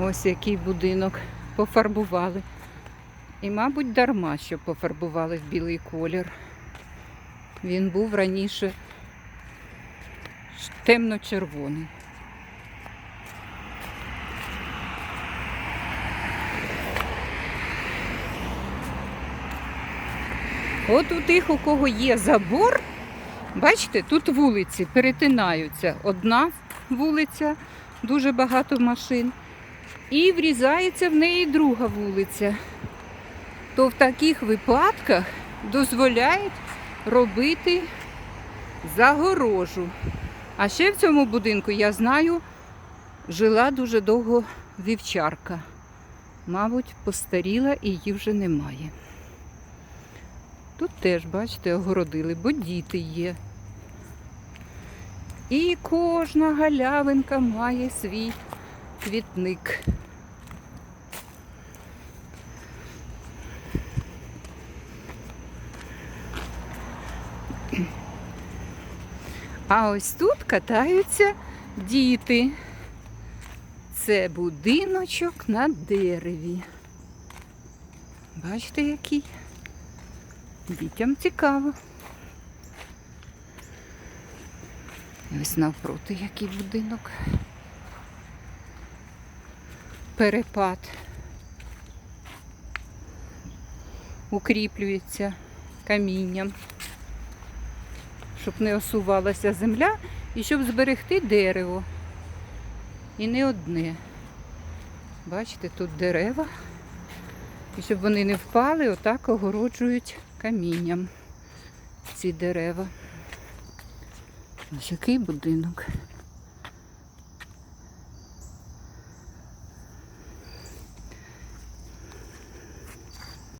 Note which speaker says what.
Speaker 1: Ось який будинок пофарбували. І, мабуть, дарма, що пофарбували в білий колір. Він був раніше темно-червоний. От у тих, у кого є забор, бачите, тут вулиці перетинаються. Одна вулиця, дуже багато машин, і врізається в неї друга вулиця. То в таких випадках дозволяють робити загорожу. А ще в цьому будинку, я знаю, жила дуже довго вівчарка. Мабуть, постаріла і її вже немає. Тут теж, бачите, огородили, бо діти є. І кожна галявинка має свій квітник. А ось тут катаються діти. Це будиночок на дереві. Бачите, який? Дітям цікаво. Ось навпроти який будинок. Перепад. Укріплюється камінням, щоб не осувалася земля і щоб зберегти дерево. І не одне. Бачите, тут дерева. І щоб вони не впали, отак огороджують камінням ці дерева. Ось який будинок.